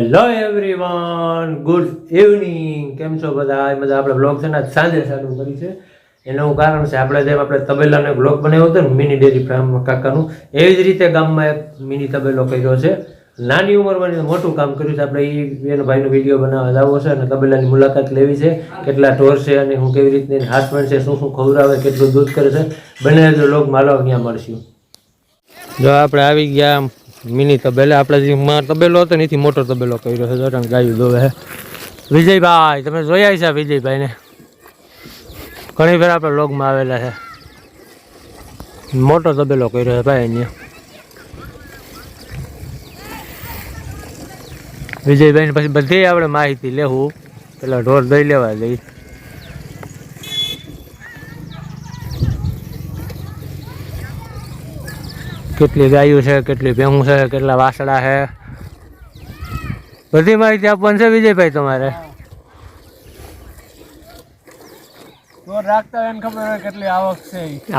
Hello everyone good evening કેમ છો બધા? બધા આપણે બ્લોગ છે ને સાંજે ચાલુ કરી છે. એનું કારણ છે, આપણે જેમ આપણે તબેલાનો બ્લોગ બનાવ્યો હતો ને મિની ડેરી ફાર્મ કાકાનું, એવી જ રીતે ગામમાં એક મિની તબેલો કર્યો છે. નાની ઉંમરમાં મોટું કામ કર્યું છે. આપણે એ એનો ભાઈનો વીડિયો બનાવવા જવો છે અને તબેલાની મુલાકાત લેવી છે. કેટલા ઢોર છે અને હું કેવી રીતે હાથમાં છે, શું શું ખવડાવે, કેટલું દૂધ કરે છે. બને જો લોક માલો ત્યાં મળશું. જો આપણે આવી ગયા મિની તબેલા, આપણે જે માં તબેલો હતો એથી મોટો તબેલો કર્યો છે જોટાણ ગાયું દોવે છે. વિજયભાઈ, તમે જોયા છે વિજયભાઈને? ઘણી વાર આપણે લોગમાં આવેલા છે. મોટો તબેલો કર્યો છે ભાઈ અહીંયા. વિજયભાઈને પછી બધી આપણે માહિતી લેવું, પેલા ઢોર દઈ લેવા જઈ કેટલી ગાયું છે કેટલી ભેહું છે કેટલા વાસડા છે. બધી માહિતી આપવાની છે વિજયભાઈ તમારે.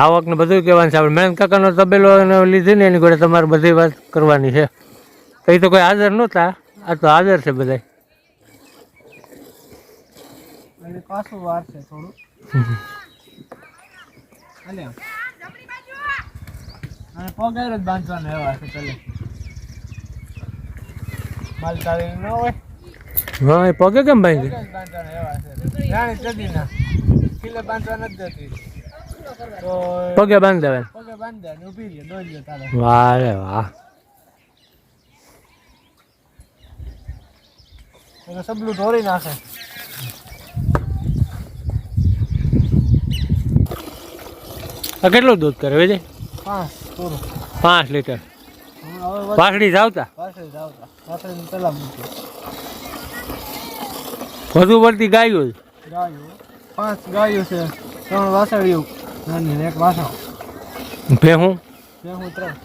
આવક ને બધું કહેવાનું છે આપણે મેન કાકાનો તબેલો લીધી ને એની ઘોડે તમારે બધી વાત કરવાની છે. કઈ તો કોઈ હાજર નહોતા આ તો હાજર છે બધા પાછું વાર છે થોડું. અને પગાર જ બાંધવાનો એવા છે ચાલે માલ તાળી ન હોય. હા એ પગે કેમ ભાઈ બાંધવાનો એવા છે રાણી કિલ્લે બાંધવા નથી જતી પગે બાંધી દેવાય પગે બાંધી દે ઊભી રહે દોડી લે તારે. વાહ. રે વાહ સબલું ઢોરી નાખે. આ કેટલું દૂધ કરે વિજય પાંચ પાંચ લીટર. હમણાં જાવતા વધુ પડતી ગાયું પાંચ ગાયો છે? ત્રણ વાસળીઓ નાની એક વાસણ ભેહું? ભેહું ત્રણ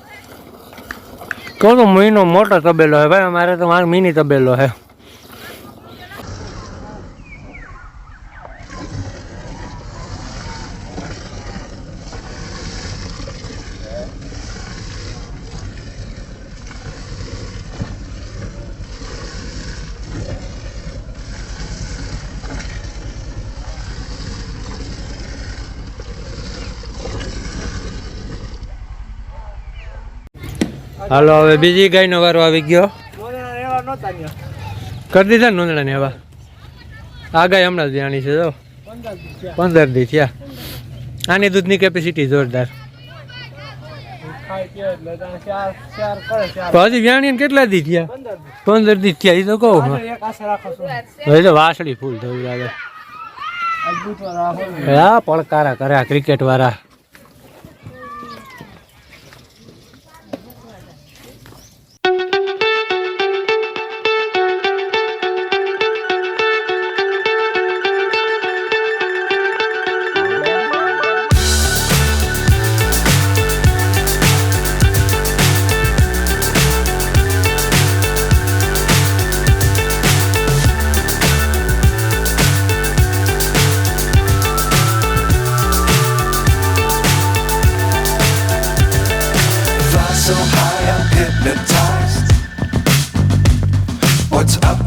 કહું તો મહિનો મોટો તબેલો છે ભાઈ? અમારે તો મારો મિની તબેલો છે હાલો હવે બીજી ગાયનો વારો આવી ગયો. કરી દીધા ને નોંધણા ને એવા આ ગાય હમણાં જ જાણી છે તો પંદર દી થયા. આની દૂધની કેપેસિટી જોરદાર. હજી વ્યાણી કેટલા દી થયા? પંદર દી થયા એ તો કહું હવે તો વાસળી ફૂલ થયું આ હા પડકારા કર્યા ક્રિકેટ વાળા.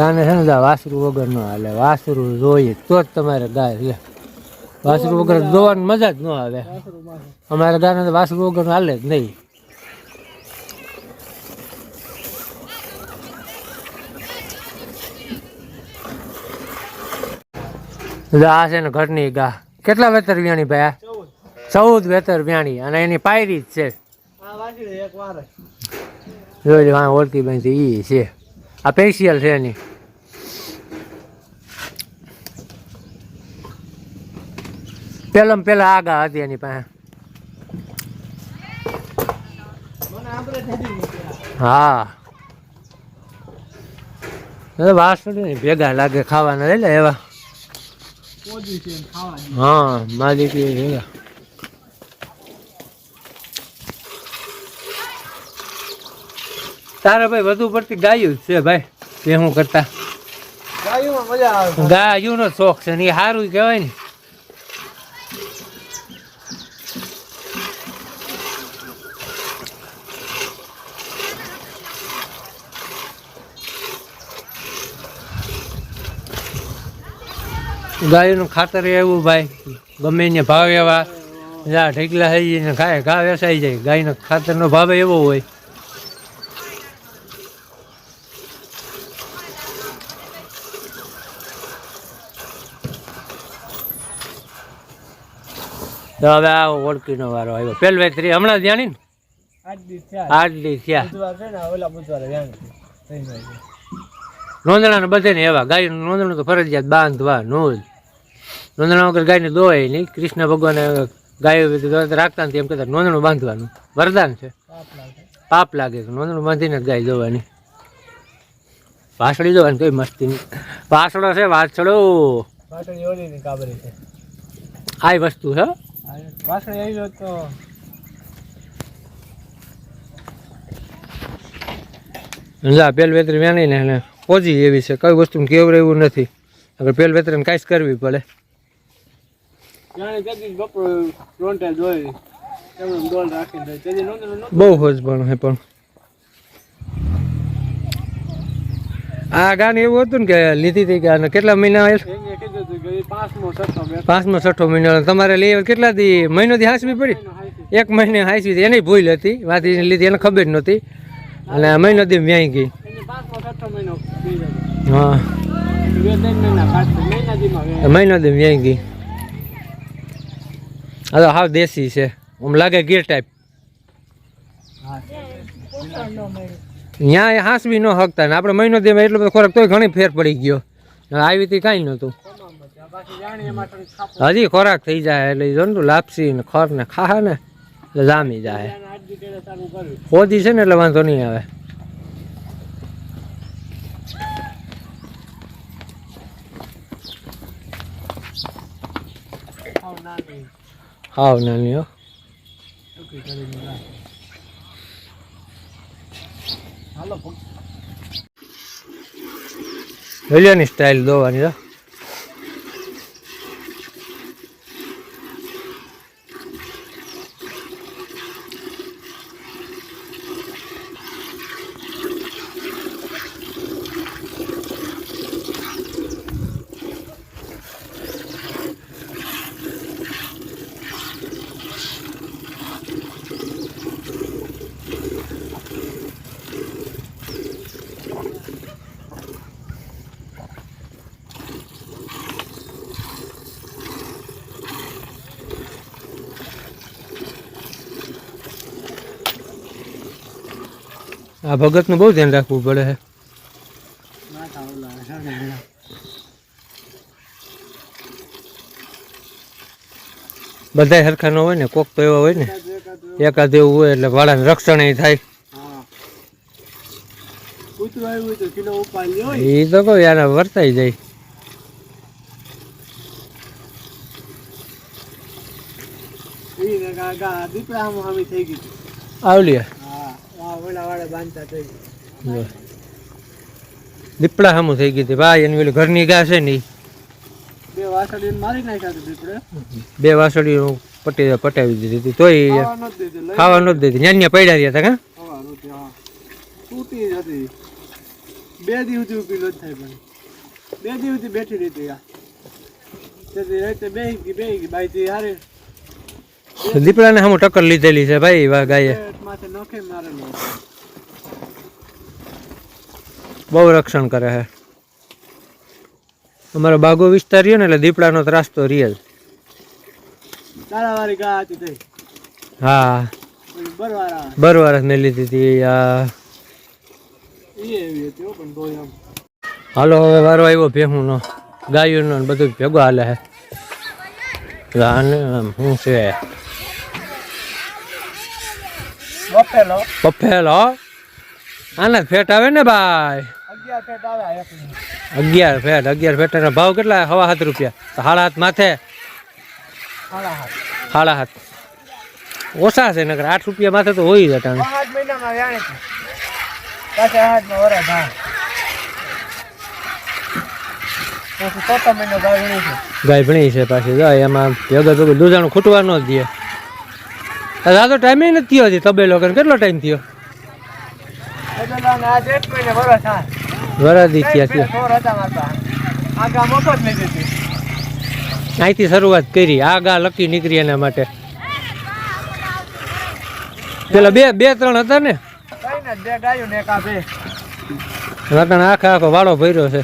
ગાને છે ને વાસરું વગર ન હાલે. વાસરું જોઈએ તો જ તમારે ગાય લે વાસરું વગર દોવાની મજા જ ન આવે. અમારે ગાને તો વાસરું વગર હાલે જ નહીં. આ છે ને ઘરની ગા. કેટલા વેતર વ્યાણી ભાઈ? ચૌદ વેતર વ્યાણી અને એની પાયરી જ છે. જોઈ ઓળખી બની એ છે. આ પેશિયલ છે એની. પેલા પેલા આગા હતી એની પાસે. મને આપણે થઈ ગયું હા. એ વાસણ ને ભેગા લાગે ખાવાના લઈ લે એવા. પોજી છે એમ ખાવાની હા માલિકી ભેગા. તારે ભાઈ વધુ પડતી ગાયું જ છે ભાઈ તે હું કરતા? ગાયુંમાં મજા આવે. ગાયુંનો શોખ છે ને એ સારું કહેવાય ને. ગાયનું ખાતર એવું ભાઈ ગમે એને ભાવ એવા જ્યાં ઢેકલા થઈ ને ખાય ઘા વેસાઈ જાય. ગાયના ખાતરનો ભાવ એવો હોય. તો હવે આ ઓળખીનો વારો આવ્યો. પેલ ત્રી હમણાં જાણી ને? આઠ દી થયા. બુધવાર ને જાય બધે ને એવા. ગાયનું નોંધણું તો ફરજિયાત બાંધવાનું જ નોંદણા વગર ગાયને દોવાય નહીં. કૃષ્ણ ભગવાને ગાયો રાખતા નથી. એમ કહેતા નોંધણું બાંધવાનું. વરદાન છે. પાપ લાગે. તો નોંધણું બાંધીને ગાય દોવાની. વાસળી દોવાની કઈ મસ્તી નહીં વાસળો છે. વાછળો આ વસ્તુ છે વાસળી આવી તો. જા પેલ વેતરી વેણી ને એને પોજી એવી છે. કઈ વસ્તુ કેવું એવું નથી. આગળ પેલ વેતરીને કાંઈ જ કરવી પડે. જાણે બપોર રોંટા જોઈ ડોલ રાખીને બહુ હોજ પણ હે પણ. આ ગાન એવું હતું ને કે લીધી હતી કે કેટલા મહિના પાંચમો છઠ્ઠો મહિનો. તમારે લઈ કેટલા દી? મહિનો થી હાંસવી પડી? એક મહિને હાંસવી હતી. એની ભૂલ હતી. વાતી લીધી એને ખબર નહોતી. અને આ મહિનો દી વ્યાઈ ગઈ. હા. મહિનો દી વ્યાઈ ગઈ. આ તો હાવ દેશી છે. આમ લાગે ગીર ટાઈપ ત્યાં હાંસ બી ન હકતા ને આપણે મહિનો દેવા એટલો બધો ખોરાક તોય ઘણી ફેર પડી ગયો. આવી હતી કાંઈ નહોતું. હજી ખોરાક થઈ જાય એટલે જો ને તું લાપસી ને ખર ને ખાહે ને એટલે જામી જાય. આજ દી કેળે સારું કર્યું પોદી છે ને એટલે વાંધો નહીં આવ ના નહીં હાવ નાની હો ટૂંકી કરીને રાખ. હાલો ભગ- વેલિયાની સ્ટાઇલ દોવાની છે આ ભગતનું બહુ ધ્યાન રાખવું પડે છે. બધા સરખા ન હોય ને કોક તો એવા હોય ને એકાદ એવું હોય એટલે વાળાને રક્ષણ એ થાય. એ તો કહું યાર વર્તાઈ જાય. ગા દીપડા સામુ થઈ ગઈ હતી. ભાઈ એની પેલી ઘરની ગા છે ને બે વાસળી મારી નાખ્યા બે વાસળીઓ પટી પટાવી દીધી હતી. તોય ખાવા નહોતી દીધી લઈ ખાવા નહોતી દેતી ન્યા ન્યા પડ્યા રહ્યા હતા કા? તૂટી બે દી ઊભી નથી થાય પણ. બે દિવસથી બેઠી રહી હતી બે ગઈ બે ગઈ. બાઈ હારે દીપડાને સામું ટક્કર લીધેલી છે ભાઈ વા ગાયે બહુ રક્ષણ કરે છે અમારો બાગો વિસ્તાર રહ્યો ને એટલે દીપડાનો ત્રાસ તો થઈ હા. બરવાર. ને લીધી હતી હાલો હવે વારો આવ્યો ભેહુંનો. ગાયોનો ને બધું ભેગો હાલે છે આને શું છે? બફેલો બફેલો આના ફેટ આવે ને ભાઈ? અગિયાર ફેટ. અગિયાર ફેટ અગિયાર ફેટના ભાવ કેટલા? હવા હાથ રૂપિયા. સાડા હાથ માથે? સાડા હાથ. ઓછા છે નગર આઠ રૂપિયા માથે તો હોય જતા ગાય ભણી છે. પાછી. એમાં ભેગા ભેગું દૂધાણું ખૂટવા ન દે આ તો ટાઈમે નથી થયો હજી તબેલો કરીને. કેટલો ટાઈમ થયો? હા વરાદી થયા. આગા હતી અહીંથી શરૂઆત કરી. આ ગા લકી નીકળી એના માટે. પેલા બે બે ત્રણ હતા ને? રતણ આખા આખો વાળો ભર્યો છે.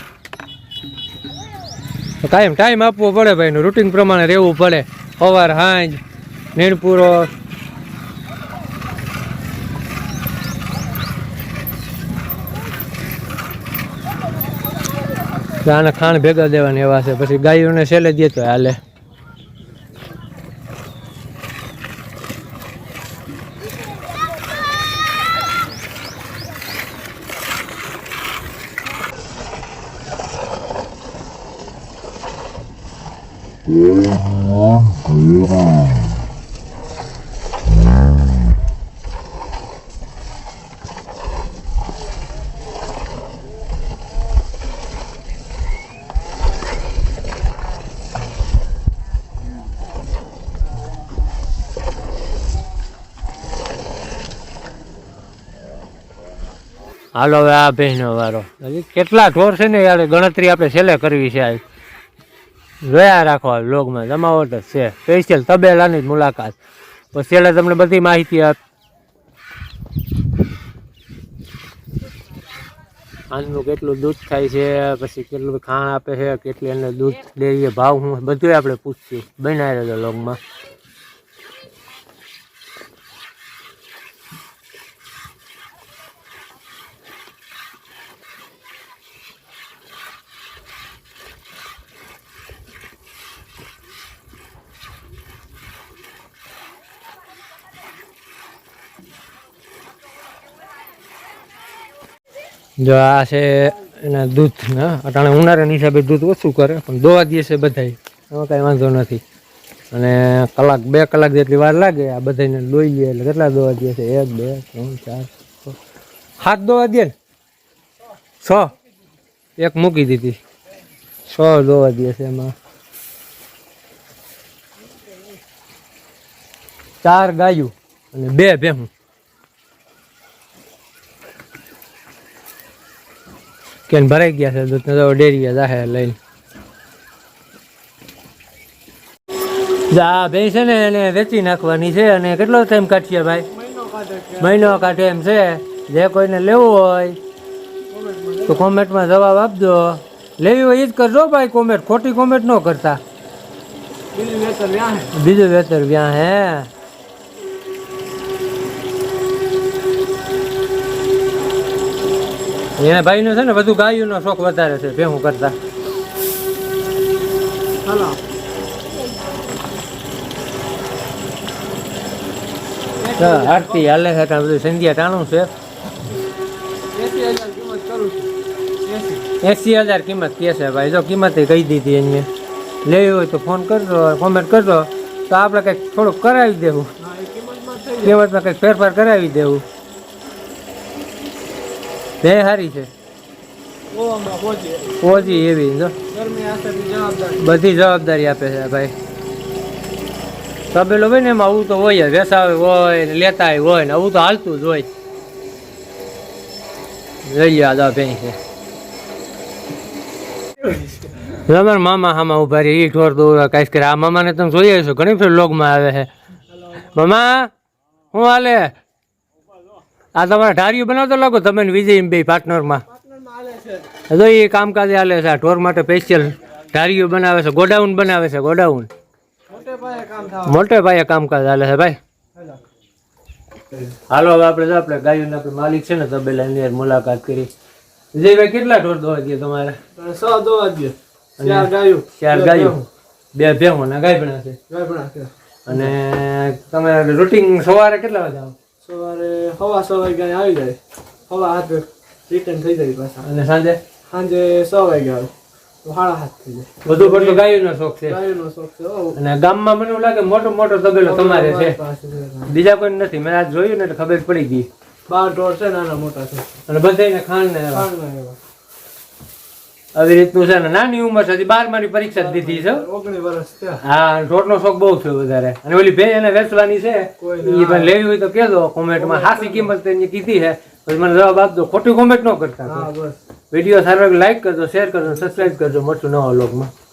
કાયમ ટાઈમ આપવો પડે ભાઈ એનું રૂટિન પ્રમાણે રહેવું પડે. સવાર, સાંજ નીણ આને ખાણ ભેગા દેવાની એવા છે. પછી ગાયોને છેલ્લે દે તો હાલે. હાલો હવે આ ભેંસનો વારો હજી કેટલા ઢોર છે ને યાર ગણતરી આપણે છેલ્લે કરવી છે આ જોયા રાખો આ જમાવટ જ છે. સ્પેશિયલ તબેલાની જ મુલાકાત. પછી છેલ્લે તમને બધી માહિતી આપ આનું કેટલું દૂધ થાય છે, પછી કેટલું ખાણ આપે છે, કેટલી એને દૂધ ડેરીએ ભાવ હું બધું આપણે પૂછશું. બનાવી રહ્યો લોગમાં જો આ છે એના દૂધ ના અટાણે ઉનાળાના હિસાબે દૂધ ઓછું કરે, પણ દોવા દે છે બધા એમાં કાંઈ વાંધો નથી. અને કલાક, બે કલાક જેટલી વાર લાગે, આ બધાને દોઈ લે, એટલે કેટલા દોવા દે છે? એક, બે, ત્રણ, ચાર હાથ દોવા દે ને? છ. એક મૂકી દીધી. છ દોવા દે છે એમાં. ચાર ગાયું અને બે ભેહું કેન ભરાઈ ગયા છે દૂધ તો ગયા જાહે લઈને. આ ભેંસ છે ને એને વેચી નાખવાની છે અને કેટલો ટાઈમ કાઢીએ ભાઈ? મહિનો કાઢે એમ છે. જે કોઈને લેવું હોય તો કોમેન્ટમાં જવાબ આપજો. લેવી હોય એ જ કરજો ભાઈ કોમેન્ટ ખોટી કોમેન્ટ ન કરતા. બીજું વેતર વ્યાહે. બીજું વેતર વ્યાં હે એને ભાઈનો છે ને બધું ગાયોનો શોખ વધારે છે ભેહું કરતા. હાલો. તો આરતી હાલે છે ત્યાં બધું સંધ્યા ટાણું છે? એસી હજાર કિંમત કરું છું એસી એસી હજાર કિંમત કહે છે ભાઈ જો કિંમત કહી દીધી એને લેવી હોય તો ફોન કરજો કોમેન્ટ કરજો તો આપણે કંઈક થોડુંક કરાવી દેવું. હા એ કિંમતમાં થઈ જાય. કિંમતમાં કંઈક ફેરફાર કરાવી દેવું. બે સારી છે. પહોંચી એવી જો. બધી જવાબદારી આપે છે ભાઈ. તબેલો હોય ને એમાં આવું તો હોય વેસાવે હોય ને લેતા હોય ને આવું તો હાલતું જ હોય. લઈ લ્યો દવા ભેંસ છે. તમારા મામા હામાં ઊભા રહી એ ઠોર દોરા કાંઈ કરે. આ મામાને તમે જોઈએ છો ઘણી ફેર લોગમાં આવે છે. મામા શું હાલે? આ તમારા ઢારિયું બનાવતો લાગો તમે વિજય બે પાર્ટનરમાં. તો એ કામકાજ હાલે છે આ ઢોર માટે સ્પેશિયલ ઢારિયું બનાવે છે ગોડાઉન બનાવે છે ગોડાઉન. મોટે પાયે કામકાજ હાલે છે ભાઈ. હાલો હવે આપણે જો આપણે ગાયોના આપણે માલિક છે ને તબેલા એની મુલાકાત કરી. વિજયભાઈ કેટલા ઢોર દોવા ગયા તમારે? સો દોવા ગયા ચાર ગાયું. ચાર ગાયો. બે ભેહો ને ગાય ભણા છે. અને તમે રૂટિન સવારે કેટલા વાગે આવો? સવારે હવા સો વાગ્યા આવી જાય. હવા હાથ રિટર્ન થઈ જાય પાછા. અને સાંજે? સાંજે સો વાગ્યા આવે. વધુ પડતો ગાયોનો શોખ છે. ગાયનો શોખ છે હો. અને ગામમાં મને એવું લાગે મોટો મોટો તબેલો તમારે છે. છે. બીજા કોઈ નથી. મેં આજ જોયું ને એટલે ખબર પડી ગઈ. બાર ઢોર છે નાના મોટા છે. અને બધાને ખાંડ ને. આવી રીતનું છે ને નાની ઉંમર છે બાર મારી પરીક્ષા દીધી છે. ઓગણીસ વર્ષ હા ઢોરનો શોખ બહુ થયો વધારે. અને ઓલી ભે એને વેચવાની છે એ પણ લેવી હોય તો કહેજો કોમેન્ટમાં સાચી કિંમત તેની કીધી છે પછી મને જવાબ આપજો. ખોટી કોમેન્ટ ન કરતા વીડિયો સારો લાઈક કરજો શેર કરજો સબસ્ક્રાઈબ કરજો મળશું નવા વ્લોગમાં.